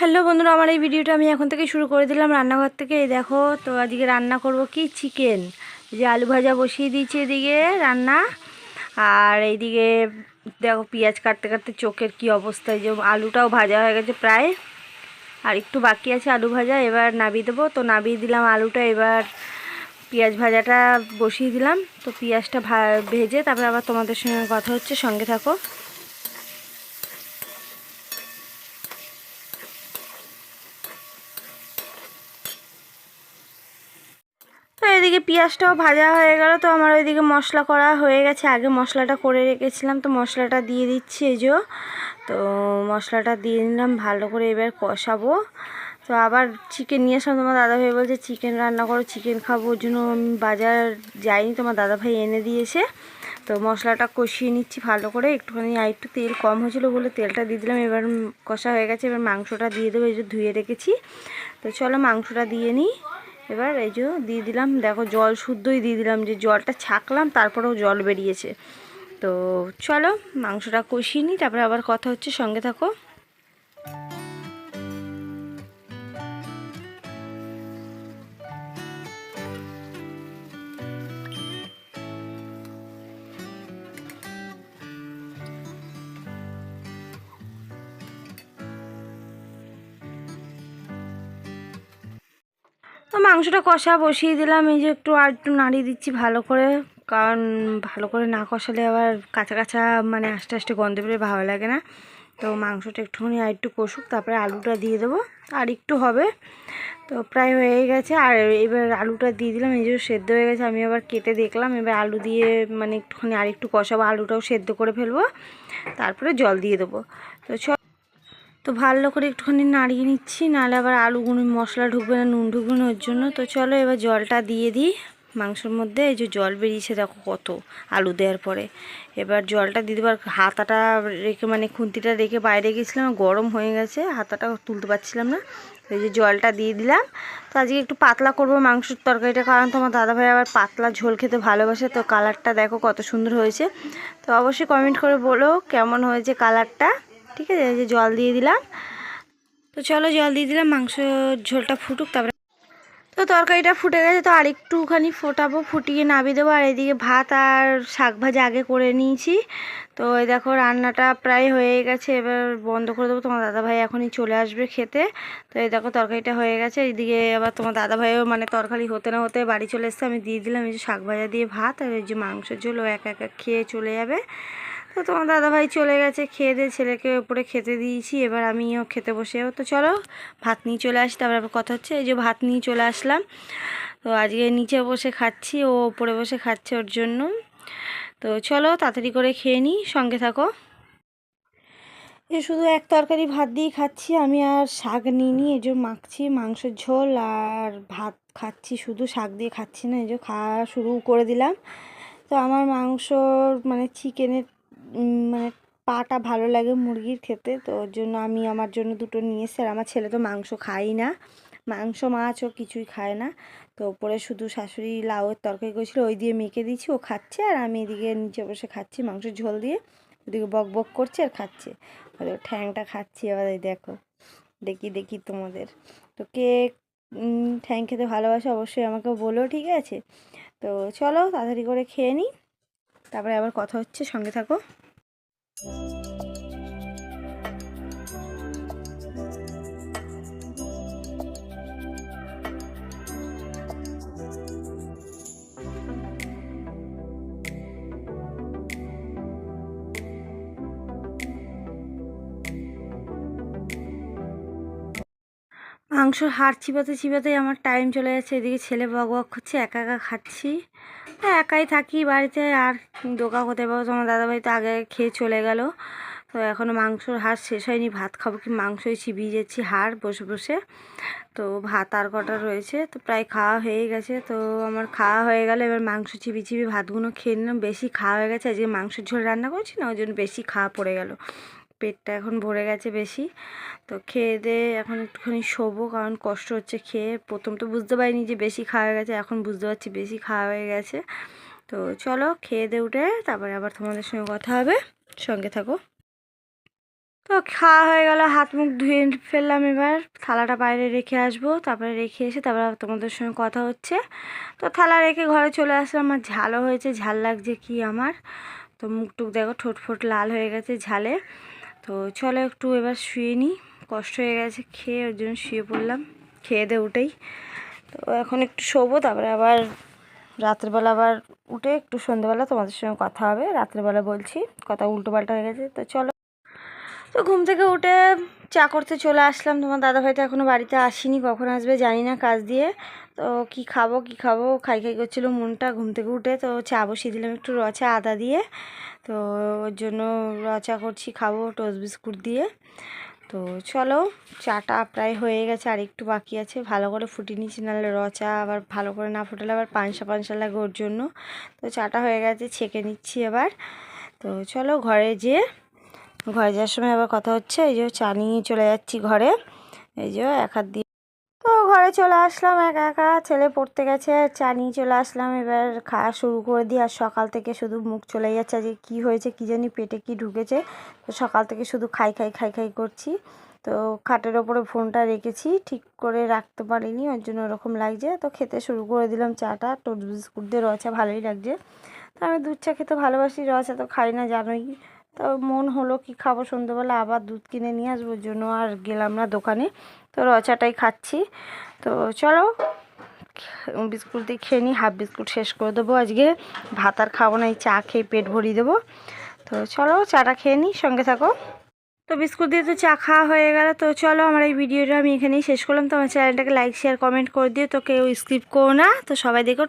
Hello বন্ধুরা, আমার এই ভিডিওটা আমি এখন থেকে শুরু করে দিলাম রান্নাঘর থেকে। এই দেখো, তো আজকে রান্না করব কি? চিকেন। যে আলু ভাজা বসিয়ে দিয়েছি এদিকে রান্না। আর এইদিকে দেখো, পেঁয়াজ কাটতে কাটতে চোখের কি অবস্থা। যে আলুটাও ভাজা হয়ে গেছে প্রায়। আর একটু বাকি আছে আলু ভাজা, এবার নাবিয়ে দেবো। তো নাবিয়ে দিলাম আলুটা, এবার পেঁয়াজ ভাজাটা বসিয়ে দিলাম। তো পেঁয়াজটা ভেজে তারপরে আবার তোমাদের সঙ্গে কথা হচ্ছে, সঙ্গে থাকো তো এদিকে পেঁয়াজটাও ভাজা হয়ে গেল, তো আমার ওইদিকে মশলা করা হয়ে গেছে। আগে মশলাটা করে রেখেছিলাম, তো মশলাটা দিয়ে দিচ্ছি এই যে। তো মশলাটা দিয়ে নিলাম, ভালো করে এবার কষাবো। তো আবার চিকেন নিয়ে আসলাম, তোমার দাদাভাই বলছে চিকেন রান্না করো চিকেন খাব। ওর জন্য আমি বাজার যাইনি, তোমার দাদাভাই এনে দিয়েছে। তো মশলাটা কষিয়ে নিচ্ছি ভালো করে। একটুখানি, আর একটু তেল কম হয়েছিল বলে তেলটা দিয়ে দিলাম। এবার কষা হয়ে গেছে, এবার মাংসটা দিয়ে দেবো, এই যে ধুয়ে রেখেছি। তো চলো মাংসটা দিয়ে নিই। এবার এই যে দিয়ে দিলাম, দেখো জল শুদ্ধই দিয়ে দিলাম, যে জলটা ছাকলাম, তারপরেও জল বেরিয়েছে। তো চলো, মাংসটা কষিয়ে নিই, তারপরে আবার কথা হচ্ছে, সঙ্গে থাকো। তো মাংসটা কষা বসিয়ে দিলাম, এই যে একটু আর একটু নাড়িয়ে দিচ্ছি ভালো করে। কারণ ভালো করে না কষালে আবার কাঁচা কাঁচা মানে আস্তে আস্তে গন্ধ বেরোয়, ভালো লাগে না। তো মাংসটা একটুখানি আর একটু কষুক, তারপরে আলুটা দিয়ে দেবো। আর একটু হবে। তো প্রায় হয়ে গেছে। আর এবার আলুটা দিয়ে দিলাম, এই যে সেদ্ধ হয়ে গেছে। আমি আবার কেটে দেখলাম, এবার আলু দিয়ে মানে একটুখানি আর একটু কষাবো। আলুটাও সেদ্ধ করে ফেলব। তারপরে জল দিয়ে দেবো। তো তো ভালো করে একটুখানি নাড়িয়ে নিচ্ছি, নাহলে আবার আলুগুলো মশলা ঢুকবে না, নুন ঢুকবে না, ওর জন্য। তো চলো এবার জলটা দিয়ে দিই মাংসের মধ্যে। এই যে জল বেরিয়েছে, দেখো কত আলু দেওয়ার পরে। এবার জলটা দিয়ে দেবার হাতাটা রেখে মানে খুন্তিটা রেখে বাইরে গেছিলাম, গরম হয়ে গেছে, হাতাটা তুলতে পারছিলাম না। এই যে জলটা দিয়ে দিলাম। তো আজকে একটু পাতলা করব মাংসের তরকারিটা, কারণ তোমার দাদাভাই আবার পাতলা ঝোল খেতে ভালোবাসে। তো কালারটা দেখো কত সুন্দর হয়েছে। তো অবশ্যই কমেন্ট করে বলো কেমন হয়েছে কালারটা। ঠিক আছে যে জল দিয়ে দিলাম। তো চলো জল দিয়ে দিলাম, মাংস ঝোলটা ফুটুক, তারপরে তো তরকারিটা ফুটে গেছে, তো আরেকটুখানি ফোটাবো, ফুটিয়ে নামিয়ে দেবো। আর এদিকে ভাত আর শাক ভাজা আগে করে নিয়েছি। তো এই দেখো, রান্নাটা প্রায় হয়ে গেছে, এবার বন্ধ করে দেবো। তোমার দাদাভাই এখনই চলে আসবে খেতে। তো এই দেখো, তরকারিটা হয়ে গেছে। এইদিকে আবার তোমার দাদাভাইও মানে তরকারি হতে না হতে বাড়ি চলে এসছে। আমি দিয়ে দিলাম এই যে শাক ভাজা দিয়ে ভাত, আর এই যে মাংস ঝোল, ও একা একা খেয়ে চলে যাবে। তো তোমার দাদাভাই চলে গেছে, খেয়ে দিয়ে ছেলেকে ওপরে খেতে দিয়েছি, এবার আমিও খেতে বসে তো চলো, ভাত নিয়ে চলে আসি, তারপর কথা হচ্ছে। এই যে ভাত নিয়ে চলে আসলাম, তো আজকে নিচে বসে খাচ্ছি, ও ওপরে বসে খাচ্ছে ওর জন্য। তো চলো, তাড়াতাড়ি করে খেয়ে নিই, সঙ্গে থাকো। এ শুধু এক তরকারি ভাত দিয়ে খাচ্ছি, আমি আর শাক নিয়ে নিই এই যে মাখছি, মাংসের ঝোল আর ভাত খাচ্ছি, শুধু শাক দিয়ে খাচ্ছি না, এই যে খাওয়া শুরু করে দিলাম। তো আমার মাংসর মানে চিকেনের মানে পাটা ভালো লাগে মুরগির খেতে, তো ওর জন্য আমি আমার জন্য দুটো নিয়ে এসেছি। আর আমার ছেলে তো মাংস খাই না। মাংস, মাছ ও কিছুই খায় না। তো ওপরে শুধু শাশুড়ি লাউয়ের তরকারি করেছিল, ওই দিয়ে মেখে দিয়েছি, ও খাচ্ছে। আর আমি এদিকে নিচে বসে খাচ্ছি মাংসের ঝোল দিয়ে। ওদিকে বক বক করছে আর খাচ্ছে। ঠ্যাংটা খাচ্ছি, এবার দেখো। দেখি দেখি তোমাদের। তো কে ঠ্যাং খেতে ভালোবাসে অবশ্যই আমাকে বলো, ঠিক আছে? তো চলো, তাড়াতাড়ি করে খেয়ে নিই তারপরে আবার কথা হচ্ছে সঙ্গে থাকো। মাংসর হাড় চিবাতে চিবাতেই আমার টাইম চলে যাচ্ছে। এদিকে ছেলে বক বক করছে, একা একা খাচ্ছি। হ্যাঁ একাই থাকি বাড়িতে, আর দোকা হতে পারব তোমার দাদাভাই তো আগে খেয়ে চলে গেল। তো এখনও মাংসর হাড় শেষ হয়নি। ভাত খাব কি? মাংসই চিবিয়ে যাচ্ছি হাড় বসে বসে। তো ভাত আর কটা রয়েছে, তো প্রায় খাওয়া হয়ে গেছে। তো আমার খাওয়া হয়ে গেল, এবার মাংস চিবি চিবি ভাতগুলো খেয়ে নিলাম। বেশি খাওয়া হয়ে গেছে, আজকে মাংসের ঝোল রান্না করছি না, ওই জন্য বেশি খাওয়া পড়ে গেল। পেটটা এখন ভরে গেছে বেশি। তো খেয়ে দিয়ে এখন একটুখানি শোবো, কারণ কষ্ট হচ্ছে খেয়ে। প্রথম তো বুঝতে পারিনি যে বেশি খাওয়া গেছে, এখন বুঝতে পারছি বেশি খাওয়া হয়ে গেছে। তো চলো, খেয়ে দিয়ে উঠে, তারপরে আবার তোমাদের সঙ্গে কথা হবে। সঙ্গে থাকো। তো খাওয়া হয়ে গেল, হাত মুখ ধুয়ে ফেললাম এবার। থালাটা বাইরে রেখে আসব, তারপরে রেখে এসে তারপরে তোমাদের সঙ্গে কথা হচ্ছে। তো থালা রেখে ঘরে চলে আসলাম, আমার ঝালও হয়েছে, ঝাল লাগছে কি আমার? তো মুখ টুক দেখো, ঠোঁট ফোট লাল হয়ে গেছে ঝালে। তো চলো একটু এবার শুয়ে নিই। কষ্ট হয়ে গেছে, খেয়ে ওর জন্য শুয়ে পড়লাম। খেয়ে দিয়ে উঠেই। তো এখন একটু শোবো, তারপরে আবার রাত্রেবেলা আবার উঠে একটু সন্ধ্যেবেলা তোমাদের সঙ্গে কথা হবে। রাত্রেবেলা বলছি, কথা উল্টো পাল্টা হয়ে গেছে। তো চলো। তো ঘুম থেকে উঠে চা করতে চলে আসলাম। তোমার দাদাভাই তো এখনও বাড়িতে আসিনি, কখন আসবে জানি না কাজ দিয়ে। তো কি খাব কি খাব? খাই খাই করছিল মনটা, ঘুম থেকে উঠে তো চা বসিয়ে দিলাম একটু রচা আদা দিয়ে। তো ওর জন্য রচা করছি, খাব টোস্ট বিস্কুট দিয়ে। তো চলো, চাটা প্রায় হয়ে গেছে, আর একটু বাকি আছে। ভালো করে ফুটিয়ে নিচ্ছি, নাহলে রচা আবার ভালো করে না ফুটালে আবার পানসা পানসা লাগে ওর জন্য। তো চাটা হয়ে গেছে, ছেঁকে নিচ্ছি এবার। তো চলো ঘরে যেয়ে ঘরে যাওয়ার সময় আবার কথা হচ্ছে, এই যে চা নিয়ে চলে যাচ্ছি ঘরে। এই যে এক হাত দিয়ে তো ঘরে চলে আসলাম, একা একা। ছেলে পড়তে গেছে, চা নিয়ে চলে আসলাম। এবার খাওয়া শুরু করে দিই, আর সকাল থেকে শুধু মুখ চলে যাচ্ছে। আজকে কী হয়েছে কী জানি, পেটে কি ঢুকেছে। তো সকাল থেকে শুধু খাই খাই খাই খাই করছি। তো খাটের ওপরে ফোনটা রেখেছি, ঠিক করে রাখতে পারিনি, ওর জন্য ওরকম লাগছে। তো খেতে শুরু করে দিলাম চাটা, টোস্ট বিস্কুট দিয়ে রচা ভালোই লাগছে। তো আমি দুধ চা খেতে ভালোবাসি রচা তো খাই না, জানোই। তো মন হলো কি খাব? সন্ধ্যেবেলা আবার দুধ কিনে নিয়ে আসব জন্য আর গেলাম না দোকানে। তো রচাটাই খাচ্ছি। তো চলো, বিস্কুট দিয়ে খেয়ে নিই হাফ বিস্কুট শেষ করে দেবো আজকে। ভাত আর খাব না, এই চা খেয়ে পেট ভরিয়ে দেবো। তো চলো, চাটা খেয়ে নিই সঙ্গে থাকো। তো বিস্কুট দিয়ে তো চা খাওয়া হয়ে গেল। তো চলো, আমার এই ভিডিওটা আমি এখানেই শেষ করলাম। তো আমার চ্যানেলটাকে লাইক শেয়ার কমেন্ট করে দিও। তো কেউ স্কিপ করো না। তো সবাই দেখো